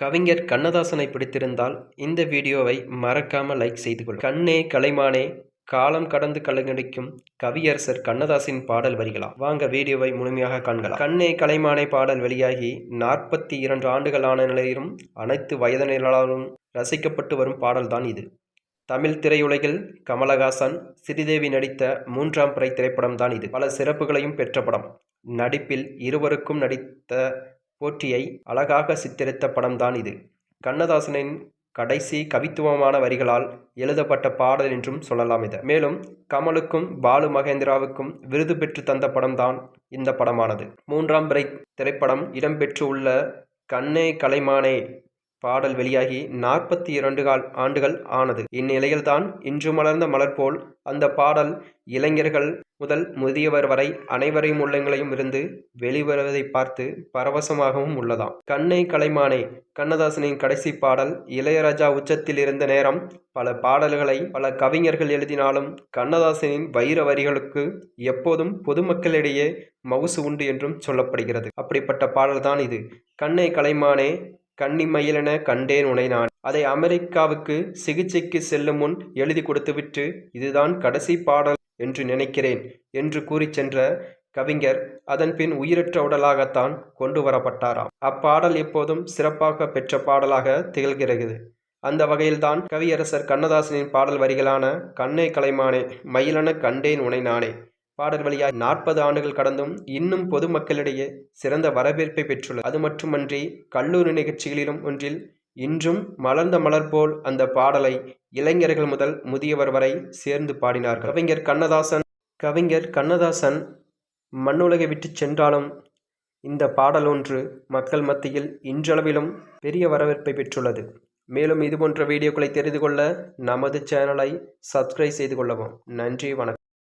கவிஞர் கண்ணதாசனை பிடித்திருந்தால் இந்த வீடியோவை மறக்காம லைக் செய்து கொள். கண்ணே கலைமானே காலம் கடந்து கலைஞடிக்கும் கவியரசர் கண்ணதாசின் பாடல் வரிகளா? வாங்க வீடியோவை முழுமையாக காண்கலாம். கண்ணே கலைமானே பாடல் வெளியாகி நாற்பத்தி இரண்டு ஆண்டுகளான நிலையிலும் அனைத்து வயதினராலும் ரசிக்கப்பட்டு வரும் பாடல்தான் இது. தமிழ் திரையுலகில் கமலஹாசன் ஸ்ரீதேவி நடித்த மூன்றாம் பிறை திரைப்படம் தான் இது. பல சிறப்புகளையும் பெற்ற படம். நடிப்பில் இருவருக்கும் நடித்த போற்றியை அழகாக சித்தரித்த படம்தான் இது. கண்ணதாசனின் கடைசி கவித்துவமான வரிகளால் எழுதப்பட்ட பாடல் என்றும் சொல்லலாம் இது. மேலும் கமலுக்கும் பாலு மகேந்திராவுக்கும் விருது பெற்று தந்த படம்தான் இந்த படமானது. மூன்றாம் பிறை திரைப்படம் இடம்பெற்று உள்ள கண்ணே கலைமானே பாடல் வெளியாகி நாற்பத்தி இரண்டு கால் ஆண்டுகள் ஆனது. இந்நிலையில்தான் இன்று மலர்ந்த மலர் போல் அந்த பாடல் இளைஞர்கள் முதல் முதியவர் வரை அனைவரையும் உள்ளங்களையும் இருந்து வெளிவருவதை பார்த்து பரவசமாகவும் உள்ளதாம். கண்ணை கலைமானே கண்ணதாசனின் கடைசி பாடல் இளையராஜா உச்சத்தில் இருந்த நேரம் பல பாடல்களை பல கவிஞர்கள் எழுதினாலும் கண்ணதாசனின் வைர வரிகளுக்கு எப்போதும் பொதுமக்களிடையே மவுசு உண்டு என்றும் சொல்லப்படுகிறது. அப்படிப்பட்ட பாடல்தான் இது. கண்ணை கலைமானே கன்னிமயிலென கண்டேன் உனை நான். அதை அமெரிக்காவுக்கு சிகிச்சைக்கு செல்லும் முன் எழுதி கொடுத்துவிட்டு இதுதான் கடைசி பாடல் என்று நினைக்கிறேன் என்று கூறிச் சென்ற கவிஞர் அதன்பின் உயிரற்ற உடலாகத்தான் கொண்டு வரப்பட்டாராம். அப்பாடல் எப்போதும் சிறப்பாக பெற்ற பாடலாக திகழ்கிறது. அந்த வகையில்தான் கவியரசர் கண்ணதாசனின் பாடல் வரிகளான கண்ணை கலைமானே மயிலென கண்டேன் உனை நானே பாடல் வழியாக நாற்பது ஆண்டுகள் கடந்தும் இன்னும் பொதுமக்களிடையே சிறந்த வரவேற்பை பெற்றுள்ளது. அது மட்டுமன்றி கல்லூரி நிகழ்ச்சிகளிலும் ஒன்றில் இன்றும் மலர்ந்த மலர் போல் அந்த பாடலை இளைஞர்கள் முதல் முதியவர் வரை சேர்ந்து பாடினார்கள். கவிஞர் கண்ணதாசன் கவிஞர் கண்ணதாசன் மண்ணுலகை விட்டு சென்றாலும் இந்த பாடல் ஒன்று மக்கள் மத்தியில் இன்றளவிலும் பெரிய வரவேற்பை பெற்றுள்ளது. மேலும் இதுபோன்ற வீடியோக்களை தெரிந்து கொள்ள நமது சேனலை சப்ஸ்கிரைப் செய்து கொள்ளவும். நன்றி வணக்கம்.